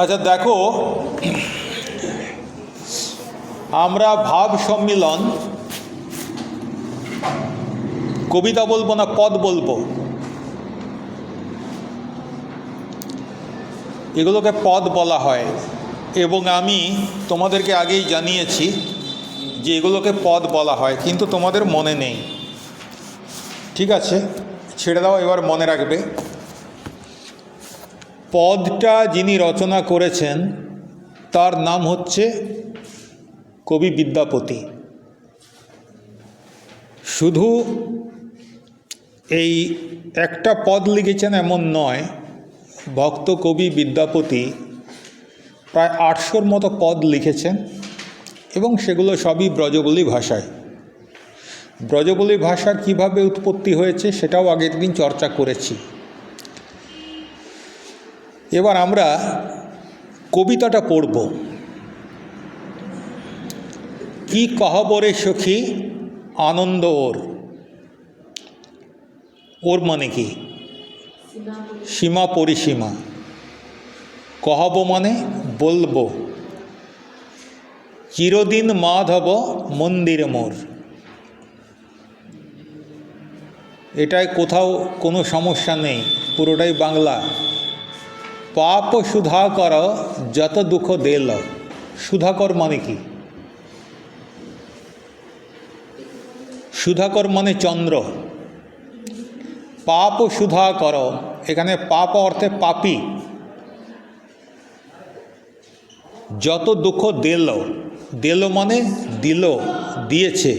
আচ্ছা দেখো, আমরা ভাব সম্মিলন, কবিতা বলব না, পদ বলব। এগুলোকে পদ বলা হয়। এবং আমি তোমাদেরকে আগেই জানিয়েছি যে এগুলোকে পদ বলা হয়, কিন্তু তোমাদের মনে নেই। ঠিক আছে? ছেড়ে দাও, এবার মনে রাখবে। পদটা যিনি রচনা করেছেন, তার নাম হচ্ছে কবি বিদ্যাপতি। শুধু এই একটা পদ লিখেছেন এমন নয়, ভক্ত কবি বিদ্যাপতি প্রায় আটশোর মতো পদ লিখেছেন এবং সেগুলো সবই ব্রজবলি ভাষায়। ব্রজবলি ভাষা কীভাবে উৎপত্তি হয়েছে সেটাও আগের দিন চর্চা করেছি। এবার আমরা কবিতাটা পড়ব। কি কহবরে সখী আনন্দ ওর? ওর মানে কি? সীমা পরিসীমা। কহব মানে বলব। চিরদিন মাধব মন্দির মোর। এটায় কোথাও কোনো সমস্যা নেই, পুরোটাই বাংলা। পাপ সুধাকর যত দুঃখ দেল। সুধাকর মানে কি? সুধাকর মানে চন্দ্র। পাপ সুধা সুধাকর এখানে পাপ অর্থে পাপি। যত দুঃখ দিল দিল মানে দিল, দিয়েছে।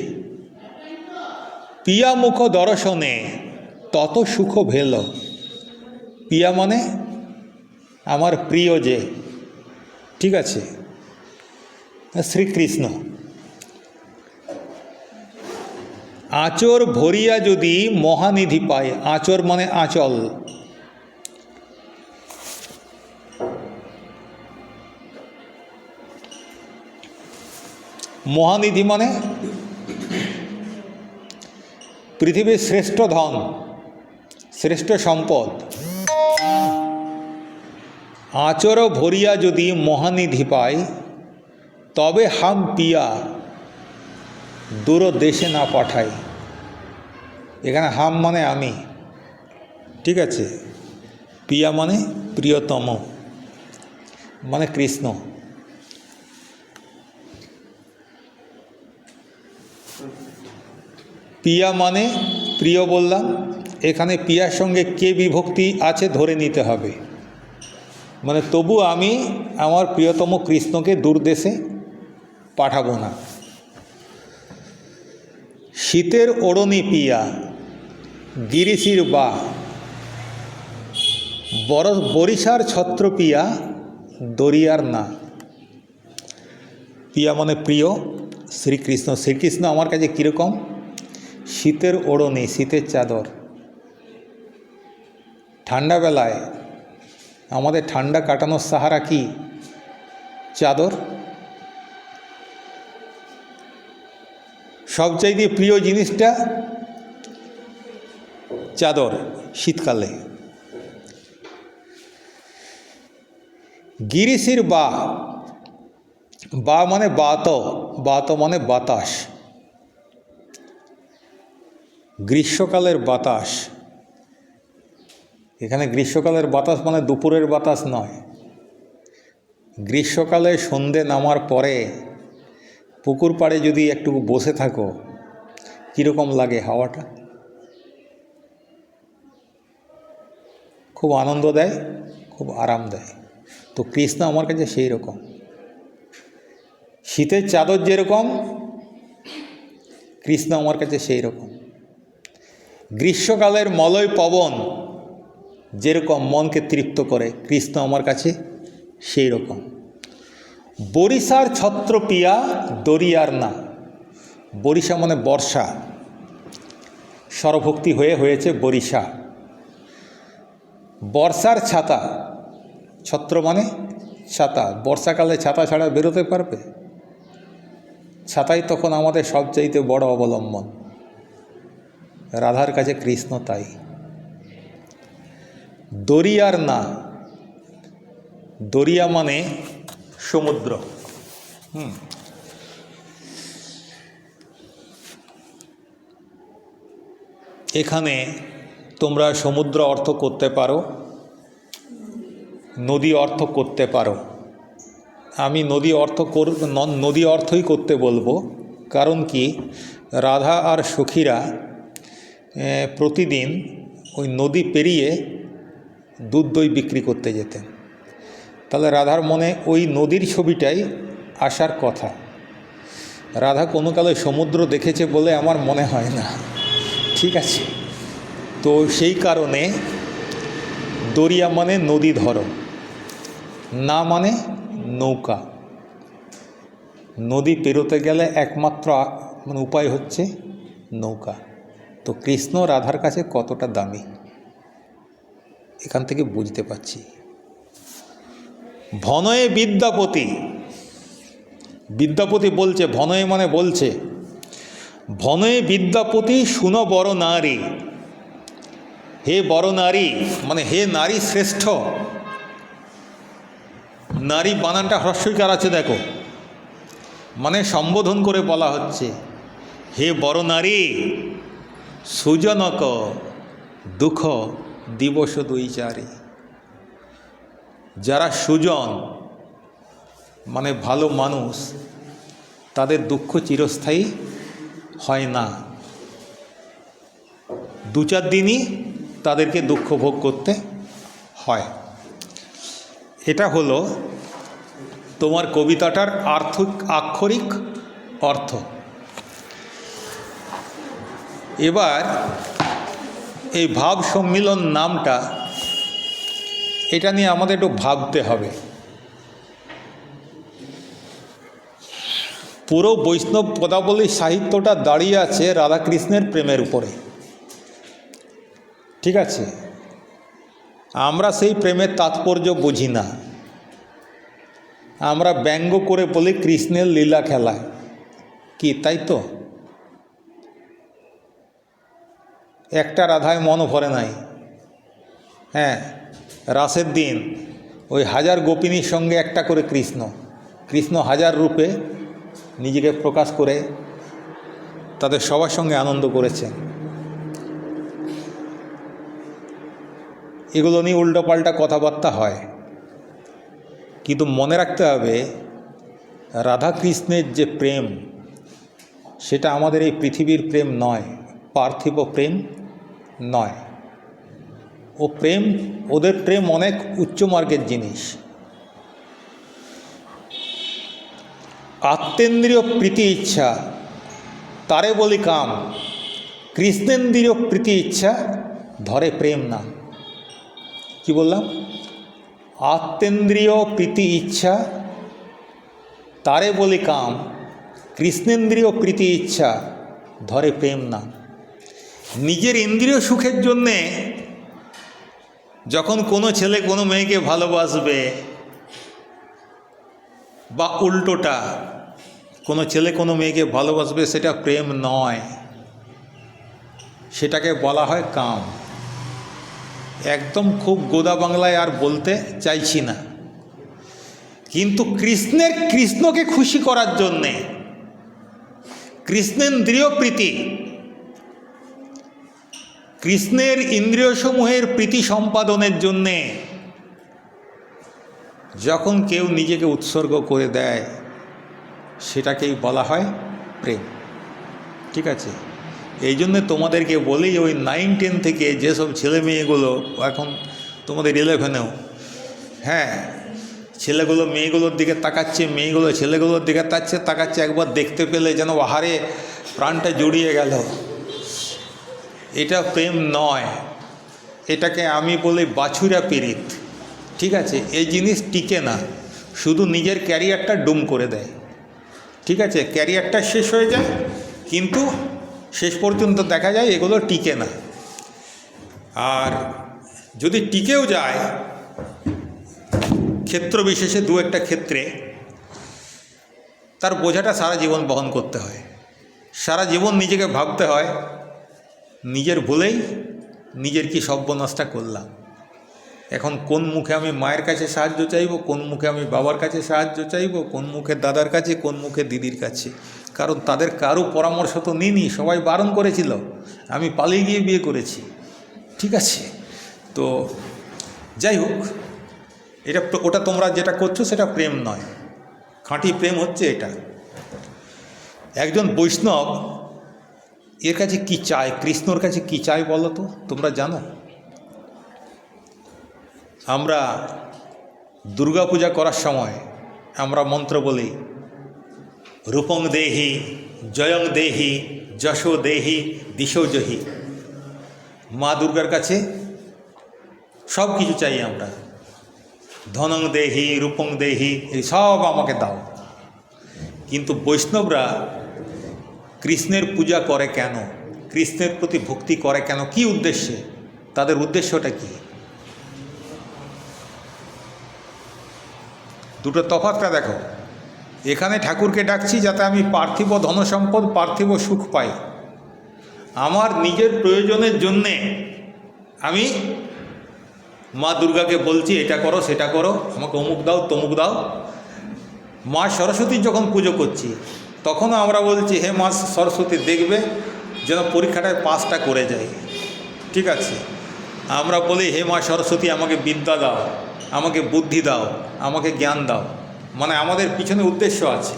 পিয়া মুখ দর্শনে তত সুখ ভেল। পিয়া মানে আমার প্রিয় যে, ঠিক আছে? শ্রীকৃষ্ণ। আচর ভরিয়া যদি মহানিধি পায়, আচর মানে আঁচল। মহানিধি মানে পৃথিবীর শ্রেষ্ঠ ধন, শ্রেষ্ঠ সম্পদ। আচর ভরিয়া যদি মহানিধি পায় তবে হাম পিয়া দূর দেশে না পাঠাই। এখানে হাম মানে আমি। ঠিক আছে? পিয়া মানে প্রিয়তম মানে কৃষ্ণ। পিয়া মানে প্রিয় বললাম। এখানে পিয়ার সঙ্গে কে বিভক্তি আছে ধরে নিতে হবে। মানে তবু আমি আমার প্রিয়তম কৃষ্ণকে দূরদেশে পাঠাবো না। শীতের ওড়নি পিয়া, গিরিশির বা, বর, বরিশার ছত্র পিয়া, দরিয়ার না। পিয়া মানে প্রিয়, শ্রীকৃষ্ণ। শ্রীকৃষ্ণ আমার কাছে কীরকম? শীতের ওড়নি, শীতের চাদর। ঠান্ডাবেলায় আমাদের ঠান্ডা কাটানোর সাহারা কি? চাদর? সবচাইতে প্রিয় জিনিসটা চাদর শীতকালে। গিরিশির বা বা মানে বাত বাত মানে বাতাস। গ্রীষ্মকালের বাতাস। এখানে গ্রীষ্মকালের বাতাস মানে দুপুরের বাতাস নয়। গ্রীষ্মকালে সন্ধে নামার পরে পুকুর পাড়ে যদি একটু বসে থাকো, কীরকম লাগে হাওয়াটা? খুব আনন্দ দেয়, খুব আরাম দেয়। তো কৃষ্ণ আমার কাছে সেই রকম। শীতের চাদর যেরকম, কৃষ্ণ আমার কাছে সেই রকম। গ্রীষ্মকালের মলয় পবন যেরকম মনকে তৃপ্ত করে কৃষ্ণ আমার কাছে, সেই রকম। বরিশার ছত্রপিয়া দরিয়ার না। বরিশা মানে বর্ষা। স্বরভক্তি হয়ে হয়েছে বরিশা। বর্ষার ছাতা। ছত্র মানে ছাতা। বর্ষাকালে ছাতা ছাড়া বেরোতে পারবে? ছাতাই তখন আমাদের সবচাইতে বড় অবলম্বন। রাধার কাছে কৃষ্ণ তাই। দরিয়ার না। দরিয়া মানে সমুদ্র। হুম। এখানে তোমরা সমুদ্র অর্থ করতে পারো, নদী অর্থ করতে পারো। আমি নদী অর্থ কর নদী অর্থই করতে বলব। কারণ কি? রাধা আর সখীরা প্রতিদিন ওই নদী পেরিয়ে দুধ দই বিক্রি করতে যেতেন। তাহলে রাধার মনে ওই নদীর ছবিটাই আসার কথা। রাধা কোনো কালে সমুদ্র দেখেছে বলে আমার মনে হয় না। ঠিক আছে। তো সেই কারণে দরিয়া মানে নদী ধরো, না মানে নৌকা। নদী পেরোতে গেলে একমাত্র মানে উপায় হচ্ছে নৌকা। তো কৃষ্ণ রাধার কাছে কতটা দামি? এখান থেকে বুঝতে পারছি। ভনয়ে বিদ্যাপতি। বিদ্যাপতি বলছে, ভনয়ে মানে বলছে, ভনয়ে বিদ্যাপতি শুন বড় নারী। হে বড় নারী মানে হে নারী শ্রেষ্ঠ। নারী বানানটা হ্রস্বইকার আছে, দেখো। মানে সম্বোধন করে বলা হচ্ছে, হে বড় নারী, সুজনক, দুঃখ দিবস দুই চারি। যারা সুজন মানে ভালো মানুষ, তাদের দুঃখ চিরস্থায়ী হয় না। দু চার দিনই তাদেরকে দুঃখ ভোগ করতে হয়। এটা হলো তোমার কবিতাটার আর্থিক, আক্ষরিক অর্থ। এবার এই ভাব সম্মিলন নামটা, এটা নিয়ে আমাদের একটু ভাবতে হবে। পুরো বৈষ্ণব পদাবলী সাহিত্যটা দাঁড়িয়ে আছে রাধাকৃষ্ণের প্রেমের উপরে। ঠিক আছে? আমরা সেই প্রেমের তাৎপর্য বুঝি না। আমরা ব্যঙ্গ করে বলি কৃষ্ণের লীলা খেলায়। কি, তাই তো? একটা রাধায় মনও ভরে নাই। হ্যাঁ রাসের দিন ওই হাজার গোপিনীর সঙ্গে একটা করে কৃষ্ণ কৃষ্ণ হাজার রূপে নিজেকে প্রকাশ করে তাদের সবার সঙ্গে আনন্দ করেছেন। এগুলো নিয়ে উল্টোপাল্টা কথাবার্তা হয়। কিন্তু মনে রাখতে হবে রাধাকৃষ্ণের যে প্রেম, সেটা আমাদের এই পৃথিবীর প্রেম নয়। পার্থিব প্রেম নয়। ও প্রেম, ওদের প্রেম অনেক উচ্চমার্গের জিনিস। আত্মেন্দ্রিয় প্রীতি ইচ্ছা, তারে বলি কাম। কৃষ্ণেন্দ্রিয় প্রীতি ইচ্ছা, ধরে প্রেম না। কি বললাম? আত্মেন্দ্রিয় প্রীতি ইচ্ছা, তারে বলি কাম। কৃষ্ণেন্দ্রিয় প্রীতি ইচ্ছা, ধরে প্রেম নাম নিজের ইন্দ্রিয় সুখের জন্যে যখন কোনো ছেলে কোনো মেয়েকে ভালোবাসবে বা উল্টোটা, কোনো ছেলে কোনো মেয়েকে ভালোবাসবে সেটা প্রেম নয়। সেটাকে বলা হয় কাম। একদম খুব গোদা বাংলায় আর বলতে চাইছি না। কিন্তু কৃষ্ণের কৃষ্ণকে খুশি করার জন্যে, কৃষ্ণেন্দ্রিয় প্রীতি কৃষ্ণের ইন্দ্রিয়সমূহের প্রীতি সম্পাদনের জন্যে যখন কেউ নিজেকে উৎসর্গ করে দেয়, সেটাকেই বলা হয় প্রেম। ঠিক আছে? এই জন্যে তোমাদেরকে বলি, ওই নাইন টেন থেকে যেসব ছেলে মেয়েগুলো, এখন তোমাদের ইলেভেনেও হ্যাঁ ছেলেগুলো মেয়েগুলোর দিকে তাকাচ্ছে, মেয়েগুলো ছেলেগুলোর দিকে তাচ্ছে তাকাচ্ছে, একবার দেখতে পেলে যেন আহারে প্রাণটা জড়িয়ে গেল। এটা প্রেম নয়। এটাকে আমি বলি বাছুরা পীড়িত। ঠিক আছে? এই জিনিস টিকে না। শুধু নিজের ক্যারিয়ারটা ডুম করে দেয়। ঠিক আছে? ক্যারিয়ারটা শেষ হয়ে যায়, কিন্তু শেষ পর্যন্ত দেখা যায় এগুলো টিকে না। আর যদি টিকেও যায়, ক্ষেত্র বিশেষে দু একটা ক্ষেত্রে তার বোঝাটা সারা জীবন বহন করতে হয়। সারা জীবন নিজেকে ভাবতে হয় নিজের ভুলেই নিজের কি সর্বনাশটা করলাম? এখন কোন মুখে আমি মায়ের কাছে সাহায্য চাইব, কোন মুখে আমি বাবার কাছে সাহায্য চাইব, কোন মুখে দাদার কাছে, কোন মুখে দিদির কাছে? কারণ তাদের কারও পরামর্শ তো নিইনি, সবাই বারণ করেছিল, আমি পালিয়ে গিয়ে বিয়ে করেছি। ঠিক আছে, তো যাই হোক, এটা ওটা তোমরা যেটা করছ সেটা প্রেম নয়। খাঁটি প্রেম হচ্ছে এটা। একজন বৈষ্ণব এর কাছে কি চায় কৃষ্ণর কাছে কি চায় বলো তো? তোমরা জানো? আমরা দুর্গা পূজা করার সময় আমরা মন্ত্র বলি, রূপং দেহি, জয়ং দেহি, যশো দেহি, দিশো জহি। মা দুর্গার কাছে সব কিছু চাই আমরা। ধনং দেহি, রূপং দেহি, এই সব আমাকে দাও। কিন্তু বৈষ্ণবরা কৃষ্ণের পূজা করে কেন? কৃষ্ণের প্রতি ভক্তি করে কেন? কি উদ্দেশ্যে? তাদের উদ্দেশ্যটা কি? দুটো তফাৎটা দেখো। এখানে ঠাকুরকে ডাকছি যাতে আমি পার্থিব ধনসম্পদ, পার্থিব সুখ পাই। আমার নিজের প্রয়োজনের জন্যে আমি মা দুর্গাকে বলছি, এটা করো, সেটা করো। আমাকে অমুক দাও, তমুক দাও। মা সরস্বতীর যখন পুজো করছি তখনও আমরা বলছি, হে মা সরস্বতী, দেখবে যেন পরীক্ষাটায় পাসটা করে যায়। ঠিক আছে? আমরা বলি, হে মা সরস্বতী, আমাকে বিদ্যা দাও, আমাকে বুদ্ধি দাও, আমাকে জ্ঞান দাও। মানে আমাদের পিছনে উদ্দেশ্য আছে।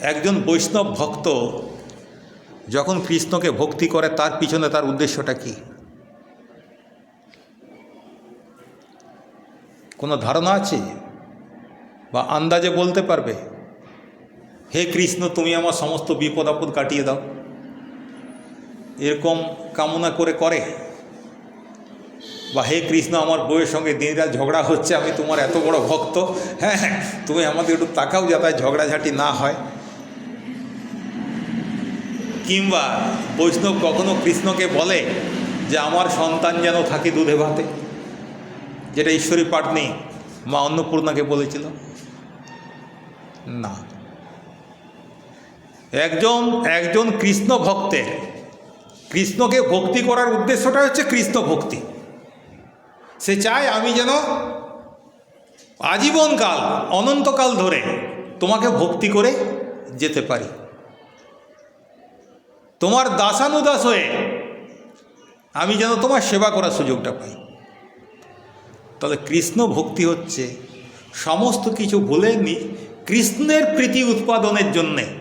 একজন বৈষ্ণব ভক্ত যখন কৃষ্ণকে ভক্তি করে, তার পিছনে তার উদ্দেশ্যটা কী? কোনো ধারণা আছে? বা আন্দাজে বলতে পারবে? হে কৃষ্ণ, তুমি আমার সমস্ত বিপদ আপদ কাটিয়ে দাও। এরকম কামনা করে করে। বা হে কৃষ্ণ, আমার বউয়ের সঙ্গে দিনরাত ঝগড়া হচ্ছে, আমি তোমার এত বড় ভক্ত। হ্যাঁ তুমি আমাদের একটু তাকাও যাতে ঝগড়াঝাটি না হয়। কিংবা বৈষ্ণব কখনো কৃষ্ণকে বলে যে, আমার সন্তান যেন থাকে দুধে ভাতে। যেটা ঈশ্বরী পাটনি মা অন্নপূর্ণাকে বলেছিল। না। একজন একজন কৃষ্ণ ভক্তের। কৃষ্ণকে ভক্তি করার উদ্দেশ্যটা হচ্ছে কৃষ্ণ ভক্তি। সে চায় আমি যেন আজীবনকাল, অনন্তকাল ধরে তোমাকে ভক্তি করে যেতে পারি। তোমার দাসানুদাস হয়ে আমি যেন তোমার সেবা করার সুযোগটা পাই। তাহলে কৃষ্ণ ভক্তি হচ্ছে সমস্ত কিছু ভুলে নি, কৃষ্ণের প্রীতি উৎপাদনের জন্যে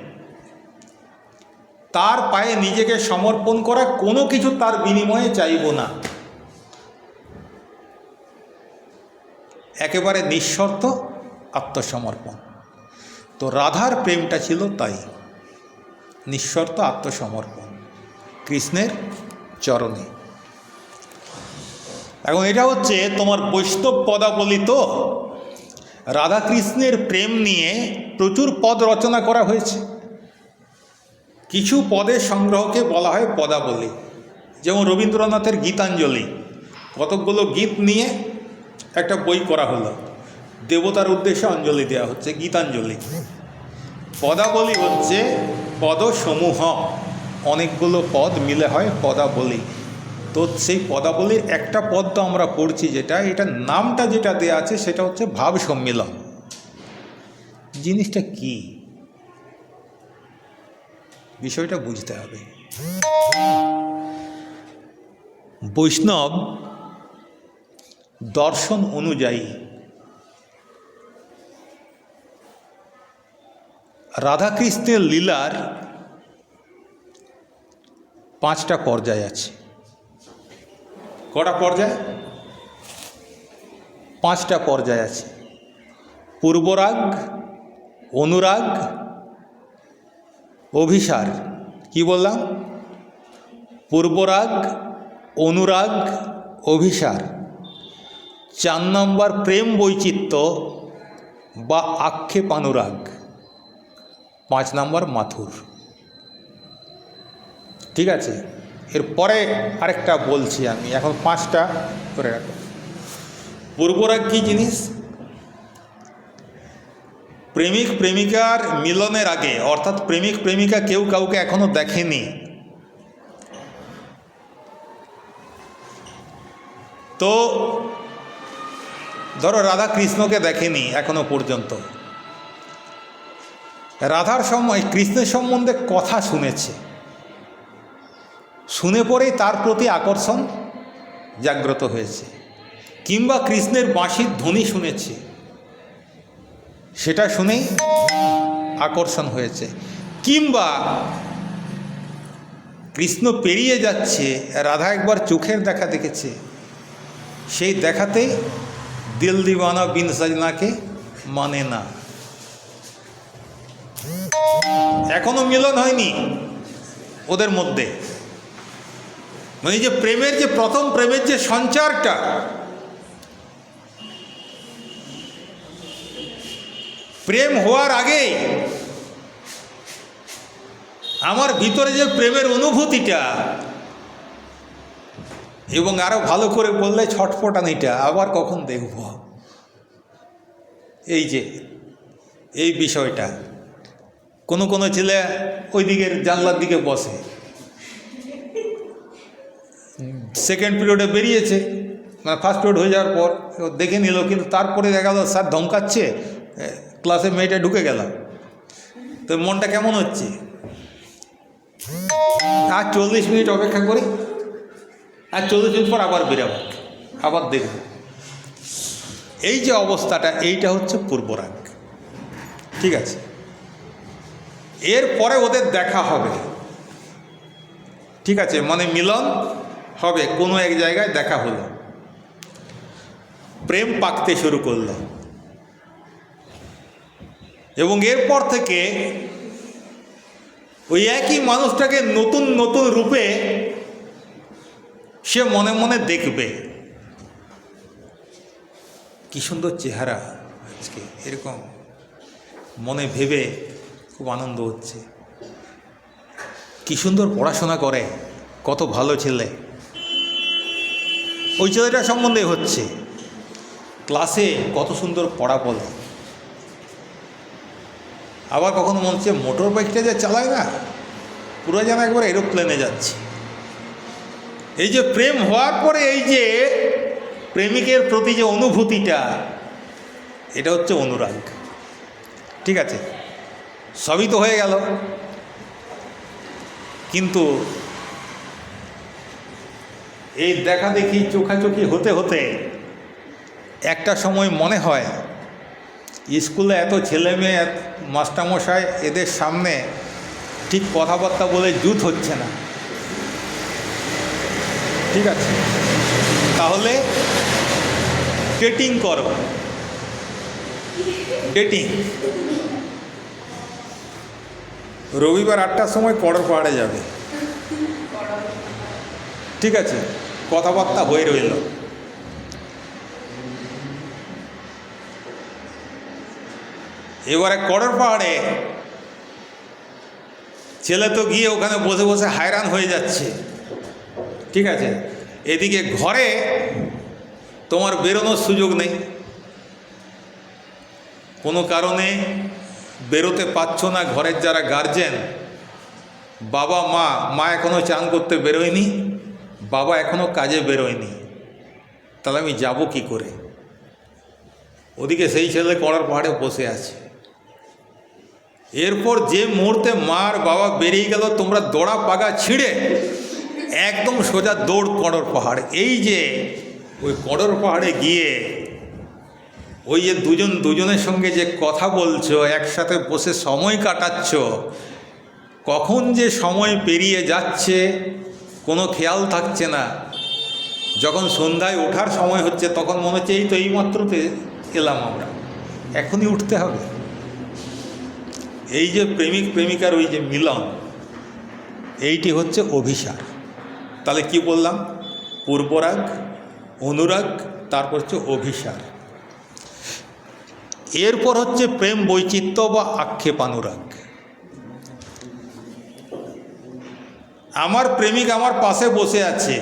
তার পায়ে নিজেকে সমর্পণ করা কোনো কিছু তার বিনিময়ে চাইব না। একেবারে নিঃশর্ত আত্মসমর্পণ। তো রাধার প্রেমটা ছিল তাই। নিঃশর্ত আত্মসমর্পণ। কৃষ্ণের চরণে। এখন এটা হচ্ছে তোমার বৈষ্ণব পদাবলী তো। রাধাকৃষ্ণের প্রেম নিয়ে প্রচুর পদ রচনা করা হয়েছে। কিছু পদের সংগ্রহকে বলা হয় পদাবলী। যেমন রবীন্দ্রনাথের গীতাঞ্জলি। কতকগুলো গীত নিয়ে একটা বই করা হলো। দেবতার উদ্দেশ্যে অঞ্জলি দেওয়া হচ্ছে, গীতাঞ্জলি। পদাবলী হচ্ছে পদসমূহ। অনেকগুলো পদ মিলে হয় পদাবলী। তো সেই পদাবলীর একটা পদ তো আমরা পড়ছি যেটা এটার নামটা যেটা দেয়া আছে সেটা হচ্ছে ভাব সম্মিলন জিনিসটা কি? বিষয়টা বুঝতে হবে। বৈষ্ণব দর্শন অনুযায়ী রাধাকৃষ্ণের লীলার পাঁচটা পর্যায় আছে। কটা পর্যায়? পাঁচটা পর্যায় আছে। পূর্বরাগ, অনুরাগ অভিসার। কি বললাম? পূর্বরাগ, অনুরাগ, অভিসার। চার নম্বর প্রেম বৈচিত্র্য বা আক্ষেপানুরাগ পাঁচ নম্বর মাথুর। ঠিক আছে? এরপরে আরেকটা বলছি আমি। এখন পাঁচটা করে রাখো। পূর্বরাগ কী জিনিস? প্রেমিক, প্রেমিকার মিলনের আগে, অর্থাৎ প্রেমিক, প্রেমিকা কেউ কাউকে এখনও দেখেনি। তো ধরো রাধা কৃষ্ণকে দেখেনি এখনও পর্যন্ত। রাধার সময় কৃষ্ণের সম্বন্ধে কথা শুনেছে। শুনে পরেই তার প্রতি আকর্ষণ জাগ্রত হয়েছে। কিংবা কৃষ্ণের বাঁশির ধ্বনি শুনেছে। সেটা শুনেই আকর্ষণ হয়েছে। কিংবা কৃষ্ণ পেরিয়ে যাচ্ছে, রাধা একবার চোখের দেখা দেখেছে। সেই দেখাতেই দিল দিওয়ানা বিন সাজনাকে মানে না। এখনও মিলন হয়নি ওদের মধ্যে। মানে যে প্রেমের যে প্রথম প্রেমের যে সঞ্চারটা প্রেম হওয়ার আগে আমার ভিতরে যে প্রেমের অনুভূতিটা এবং আরও ভালো করে বললে ছটফটানিটা, আবার কখন দেখব? এই যে, এই বিষয়টা। কোনো কোনো ছেলে ওই দিকের জানলার দিকে বসে। সেকেন্ড পিরিয়ডে বেরিয়েছে মানে ফার্স্ট পিরিয়ড হয়ে যাওয়ার পর দেখে নিল, কিন্তু তারপরে দেখা গেল, স্যার ধমকাচ্ছে ক্লাসে মেয়েটা ঢুকে গেল। তো মনটা কেমন হচ্ছে? আর চল্লিশ মিনিট অপেক্ষা করি। আর চল্লিশ মিনিট পর আবার বেরাবো। আবার দেখব। এই যে অবস্থাটা, এইটা হচ্ছে পূর্বরাগ ঠিক আছে? এরপরে ওদের দেখা হবে। ঠিক আছে? মানে মিলন হবে। কোনো এক জায়গায় দেখা হলো। প্রেম পাকতে শুরু করল। এবং এরপর থেকে ওই একই মানুষটাকে নতুন নতুন রূপে সে মনে মনে দেখবে। কি সুন্দর চেহারা আজকে, এরকম মনে ভেবে খুব আনন্দ হচ্ছে। কি সুন্দর পড়াশোনা করে, কত ভালো ছেলে। ওই ছেলেটা সম্বন্ধে হচ্ছে, ক্লাসে কত সুন্দর পড়া বলে। আবার কখনো মনে হচ্ছে মোটর বাইকটা যে চালায় না, পুরো যেন একবার এরোপ্লেনে যাচ্ছে। এই যে প্রেম হওয়ার পরে এই যে প্রেমিকের প্রতি যে অনুভূতিটা, এটা হচ্ছে অনুরাগ। ঠিক আছে? সবই তো হয়ে গেল। কিন্তু এই দেখা দেখি চোখাচোখি হতে হতে একটা সময় মনে হয় স্কুলে এত ছেলে মেয়ে, মাস্টারমশাই, এদের সামনে ঠিক কথাবার্তা বলে জুত হচ্ছে না। ঠিক আছে? তাহলে ডেটিং করো। ডেটিং। রবিবার আটটার সময় পড়ার পাহাড়ে যাবে। ঠিক আছে? কথাবার্তা হয়ে রইল। এবারে কড়র পাহাড়ে ছেলে তো গিয়ে ওখানে বসে বসে হায়রান হয়ে যাচ্ছে। ঠিক আছে? এদিকে ঘরে তোমার বেরোনোর সুযোগ নেই। কোনো কারণে বেরোতে পারছ না, ঘরের যারা গার্জেন বাবা, মা মা এখনও চান করতে বেরোয়নি, বাবা এখনও কাজে বেরোয়নি। তাহলে আমি যাব কি করে? ওদিকে সেই ছেলে কড়ার পাহাড়ে বসে আছে। এরপর যে মুহূর্তে মার বাবা বেরিয়ে গেল, তোমরা দড়া পাগা ছিঁড়ে একদম সোজা দৌড় কড়র পাহাড়। এই যে ওই কড়র পাহাড়ে গিয়ে ওই যে দুজন দুজনের সঙ্গে যে কথা বলছো, একসাথে বসে সময় কাটাচ্ছ, কখন যে সময় পেরিয়ে যাচ্ছে কোনো খেয়াল থাকছে না। যখন সন্ধ্যায় ওঠার সময় হচ্ছে, তখন মনে হচ্ছে, এই তো এই মাত্রতে এলাম আমরা। এখনই উঠতে হবে। এই যে প্রেমিক প্রেমিকার ওই যে মিলন, এইটি হচ্ছে অভিসার। তাহলে কি বললাম? পূর্বরাগ, অনুরাগ, তারপর হচ্ছে অভিসার। এরপর হচ্ছে প্রেম বৈচিত্র্য বা আক্ষেপানুরাগ আমার প্রেমিক আমার পাশে বসে আছে,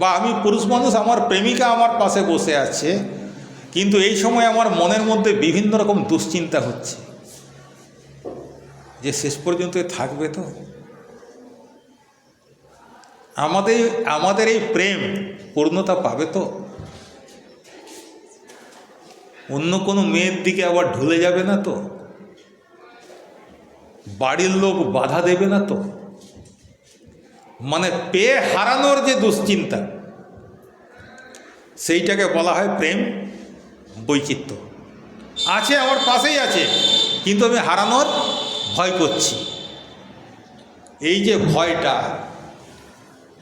বা আমি পুরুষ মানুষ, আমার প্রেমিকা আমার পাশে বসে আছে কিন্তু এই সময় আমার মনের মধ্যে বিভিন্ন রকম দুশ্চিন্তা হচ্ছে। যে শেষ পর্যন্ত থাকবে তো? আমাদের আমাদের এই প্রেম পূর্ণতা পাবে তো? অন্য কোনো মেয়ের দিকে আবার ঢুলে যাবে না তো? বাড়ির লোক বাধা দেবে না তো? মানে পেয়ে হারানোর যে দুশ্চিন্তা, সেইটাকে বলা হয় প্রেম। বৈচিত্র্য। আছে আমার পাশেই আছে। কিন্তু আমি হারানোর ভয় করছি। এই যে ভয়টা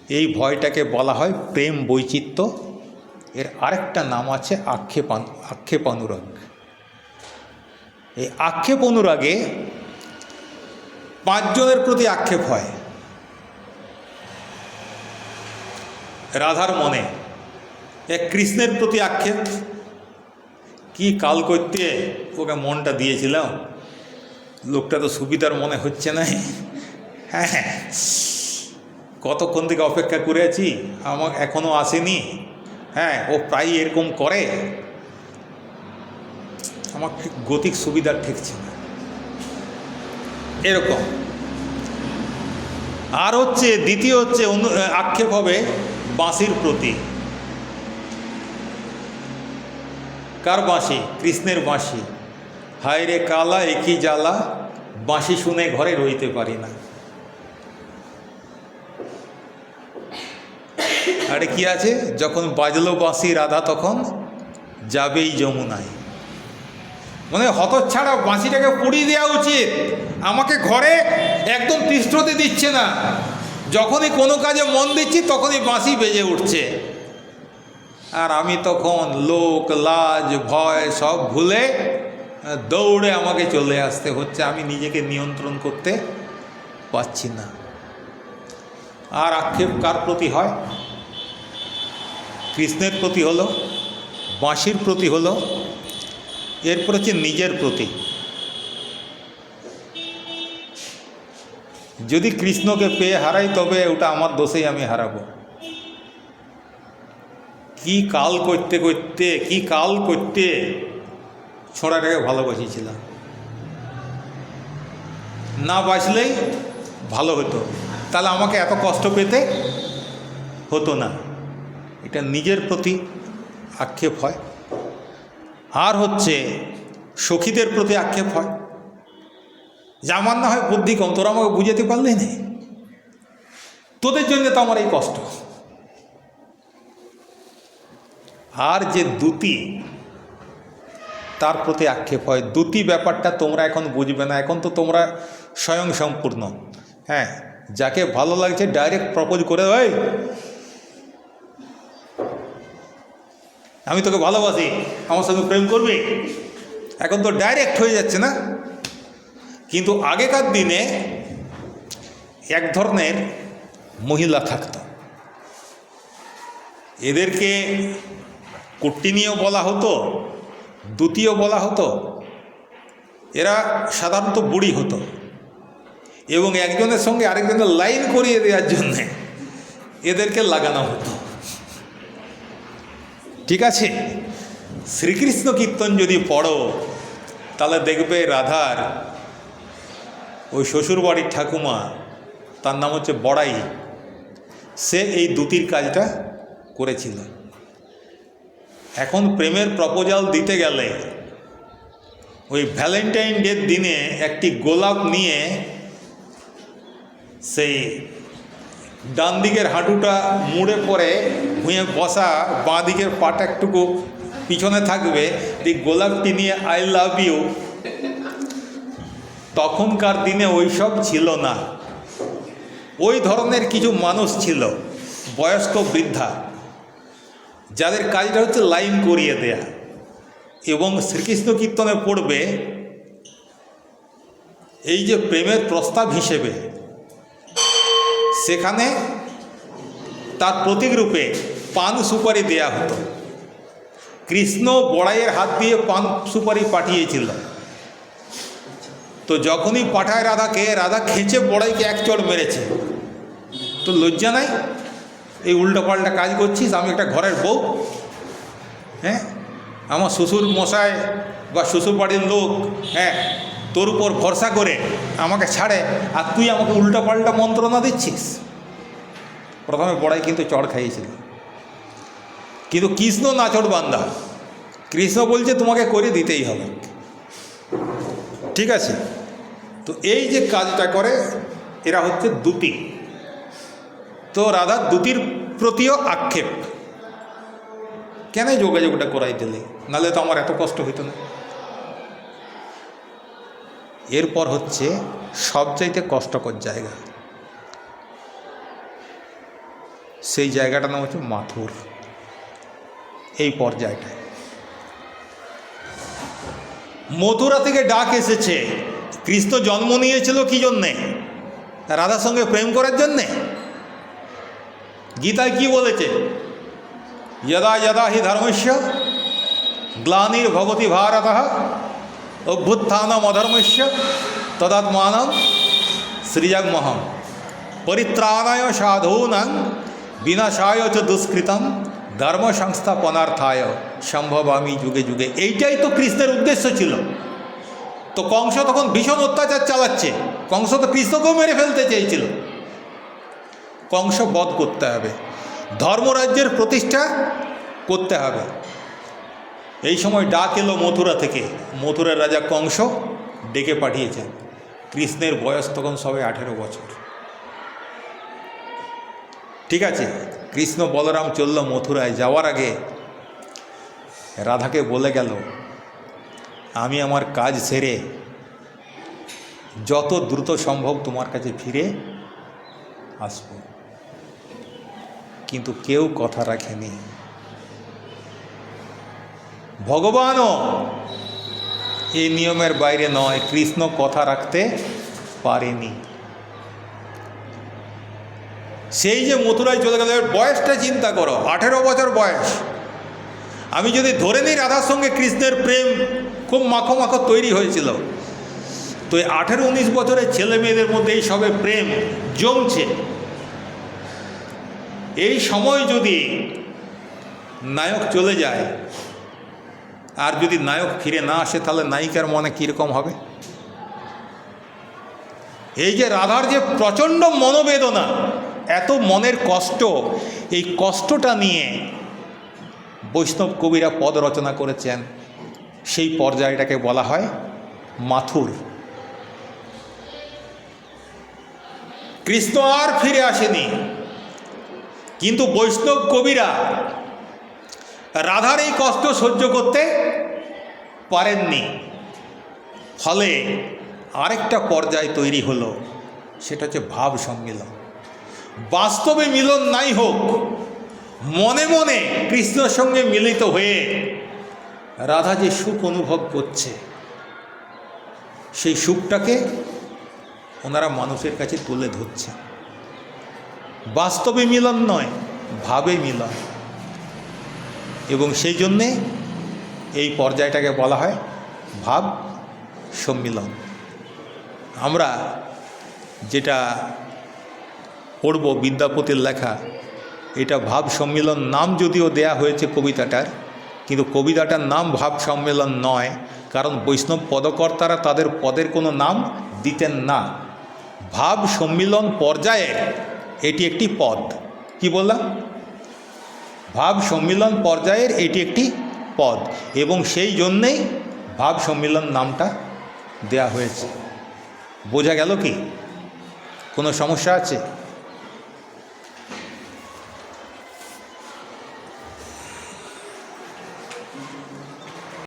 এই ভয়টাকে বলা হয় প্রেম বৈচিত্র্য। এর আরেকটা নাম আছে আক্ষেপান আক্ষেপ অনুরাগ। এই আক্ষেপ অনুরাগে পাঁচজনের প্রতি আক্ষেপ হয়। রাধার মনে এক কৃষ্ণের প্রতি আক্ষেপ কি কাল করতে? ওকে মনটা দিয়েছিলাম। লোকটা তো সুবিধার মনে হচ্ছে না। হ্যাঁ হ্যাঁ। কতক্ষণ থেকে অপেক্ষা করে আছি? আমার এখনও আসেনি। হ্যাঁ ও প্রায় এরকম করে। আমার গতিক সুবিধা ঠেকছে না। এরকম। আর হচ্ছে, দ্বিতীয় হচ্ছে আক্ষেপ হবে বাঁশির প্রতি। কার বাঁশি? কৃষ্ণের বাঁশি। হায় রে কালা, একই জ্বালা, বাঁশি শুনে ঘরে রইতে পারি না। আরে কি আছে? যখন বাজলো বাঁশি রাধা তখন যাবেই যমুনায়। মানে হতচ্ছাড়া বাঁশিটাকে পুড়িয়ে দেওয়া উচিত। আমাকে ঘরে একদম পৃষ্ঠতে দিচ্ছে না। যখনই কোনো কাজে মন দিচ্ছি, তখনই বাঁশি বেজে উঠছে। আর আমি তখন লোক, লাজ, ভয় সব ভুলে দৌড়ে আমাকে চলে আসতে হচ্ছে। আমি নিজেকে নিয়ন্ত্রণ করতে পারছি না। আর আক্ষেপ কার প্রতি হয়? কৃষ্ণের প্রতি হলো? বাঁশির প্রতি হলো? এরপর হচ্ছে নিজের প্রতি। যদি কৃষ্ণকে পেয়ে হারাই, তবে ওটা আমার দোষেই আমি হারাবো। কি কাল করতে করতে, কি কাল করতে? ছোঁড়াটাকে ভালোবাসিছিলাম না বাঁচলেই ভালো হতো। তাহলে আমাকে এত কষ্ট পেতে হতো না। এটা নিজের প্রতি আক্ষেপ হয়। আর হচ্ছে সখীদের প্রতি আক্ষেপ হয়। যে আমার না হয়, বুদ্ধি কম। তোরা আমাকে বুঝাতে পারলে নেই তোদের জন্য তো আমার এই কষ্ট। আর যে দ্যুতি তার প্রতি আক্ষেপ হয়। দ্যুতি ব্যাপারটা তোমরা এখন বুঝবে না। এখন তো তোমরা স্বয়ং সম্পূর্ণ। হ্যাঁ যাকে ভালো লাগছে ডাইরেক্ট প্রপোজ করে ওই আমি তোকে ভালোবাসি। আমার সঙ্গে প্রেম করবি? এখন তো ডাইরেক্ট হয়ে যাচ্ছে না। কিন্তু আগেকার দিনে এক ধরনের মহিলা থাকত। এদেরকে কুট্টিনিও বলা হতো দ্বিতীয় বলা হতো, এরা সাধারণত বুড়ি হতো। এবং একজনের সঙ্গে আরেকজনের লাইন করিয়ে দেওয়ার জন্যে এদেরকে লাগানো হতো। ঠিক আছে? শ্রীকৃষ্ণ কীর্তন যদি পড়ো, তাহলে দেখবে রাধার ওই শ্বশুরবাড়ির ঠাকুমা, তার নাম হচ্ছে বড়াই, সে এই দুটির কাজটা করেছিল। এখন প্রেমের প্রপোজাল দিতে গেলে ওই ভ্যালেন্টাইন ডের দিনে একটি গোলাপ নিয়ে সেই ডান দিকের হাঁটুটা মুড়ে পড়ে ভুঁয়ে বসা বাঁ দিকের পাটা একটুকু পিছনে থাকবে এই গোলাপটি নিয়ে আই লাভ ইউ তখনকার দিনে ওইসব ছিল না। ওই ধরনের কিছু মানুষ ছিল, বয়স্ক বৃদ্ধা। যাদের কাজটা হচ্ছে লাইন করিয়ে দেয়া। এবং শ্রীকৃষ্ণ কীর্তনে পড়বে এই যে প্রেমের প্রস্তাব হিসেবে, সেখানে তার প্রতীক রূপে পান সুপারি দেয়া হতো। কৃষ্ণ বড়াইয়ের হাত দিয়ে পান সুপারি পাঠিয়েছিল। তো যখনই পাঠায় রাধাকে, রাধা খেঁচে বড়াইকে এক চড় মেরেছে। তো লজ্জা নাই? এই উল্টোপাল্টা কাজ করছিস, আমি একটা ঘরের বউ। হ্যাঁ? আমার শ্বশুর মশাই বা শ্বশুর বাড়ির লোক হ্যাঁ তোর উপর ভরসা করে আমাকে ছাড়ে, আর তুই আমাকে উল্টোপাল্টা মন্ত্রণা দিচ্ছিস। প্রথমে বড়াই কিন্তু চড় খাইয়েছিল। কিন্তু কৃষ্ণ নাচর বান্দা, কৃষ্ণ বলছে তোমাকে করে দিতেই হবে। ঠিক আছে? তো এই যে কাজটা করে, এরা হচ্ছে দুটি। তো রাধা দুটির প্রতিও আক্ষেপ। কেন যোগাযোগটা করাই দিলে? নাহলে তো আমার এত কষ্ট হইতো না। এরপর হচ্ছে সবচাইতে কষ্টকর জায়গা। সেই জায়গাটার নাম হচ্ছে মাথুর। এই পর্যায়টায়। মথুরা থেকে ডাক এসেছে। কৃষ্ণ জন্ম নিয়েছিল কি জন্যে? রাধার সঙ্গে প্রেম করার জন্যে? গীতায় কি বলেছে? যদা যদা হি ধর্মস্য গ্লানির ভগতি ভারত অভ্যুত্থানম অধর্মস্য তদাত্মানম সৃজগমহম পরিত্রাণায় সাধূনাং বিনাশায় চ দুষ্কৃতম ধর্ম সংস্থাপনার্থায় সম্ভব আমি যুগে যুগে। এইটাই তো কৃষ্ণের উদ্দেশ্য ছিল। তো কংস তখন ভীষণ অত্যাচার চালাচ্ছে। কংস তো কৃষ্ণকেও মেরে ফেলতে চেয়েছিল। কংস বধ করতে হবে। ধর্মরাজ্যের প্রতিষ্ঠা করতে হবে। এই সময় ডাক এলো মথুরা থেকে। মথুরার রাজা কংস ডেকে পাঠিয়েছেন। কৃষ্ণের বয়স তখন সবে আঠেরো বছর। ঠিক আছে, কৃষ্ণ বলরাম চলল মথুরায়। যাওয়ার আগে রাধাকে বলে গেল, আমি আমার কাজ সেরে যত দ্রুত সম্ভব তোমার কাছে ফিরে আসব। কিন্তু কেউ কথা রাখেনি। ভগবানও এই নিয়মের বাইরে নয়, কৃষ্ণ কথা রাখতে পারেনি। সেই যে মথুরায় চলে গেল বয়সটা চিন্তা করো, আঠেরো বছর বয়স। আমি যদি ধরে নিই রাধার সঙ্গে কৃষ্ণের প্রেম খুব মাখো মাখো তৈরি হয়েছিল, তো এই আঠেরো উনিশ বছরের ছেলে মেয়েদের মধ্যে এই সবে প্রেম জমছে। এই সময় যদি নায়ক চলে যায়, আর যদি নায়ক ফিরে না আসে, তাহলে নায়িকার মনে কীরকম হবে? এই যে রাধার যে প্রচণ্ড মনোবেদনা, এত মনের কষ্ট, এই কষ্টটা নিয়ে বৈষ্ণব কবিরা পদ রচনা করেছেন। সেই পর্যায়টাকে বলা হয় মাথুর। কৃষ্ণ আর ফিরে আসেনি। কিন্তু বৈষ্ণব কবিরা রাধার এই কষ্ট সহ্য করতে পারেননি। ফলে আরেকটা পর্যায় তৈরি হলো, সেটা হচ্ছে ভাব সম্মিলন। বাস্তবে মিলন নাই হোক, মনে মনে কৃষ্ণের সঙ্গে মিলিত হয়ে রাধা যে সুখ অনুভব করছে, সেই সুখটাকে ওনারা মানুষের কাছে তুলে ধরছে বাস্তবে মিলন নয়, ভাবে মিলন। এবং সেই জন্যে এই পর্যায়টাকে বলা হয় ভাব সম্মিলন। আমরা যেটা পড়ব বিদ্যাপতির লেখা, এটা ভাব সম্মেলন নাম যদিও দেয়া হয়েছে কবিতাটার, কিন্তু কবিতাটার নাম ভাব সম্মেলন নয়, কারণ বৈষ্ণব পদকর্তারা তাদের পদের কোনো নাম দিতেন না। ভাব সম্মিলন পর্যায়ের এটি একটি পদ। কি বললাম? ভাব সম্মিলন পর্যায়ের এটি একটি পদ এবং সেই জন্যেই ভাব সম্মিলন নামটা দেয়া হয়েছে। বোঝা গেল কি? কোনো সমস্যা আছে?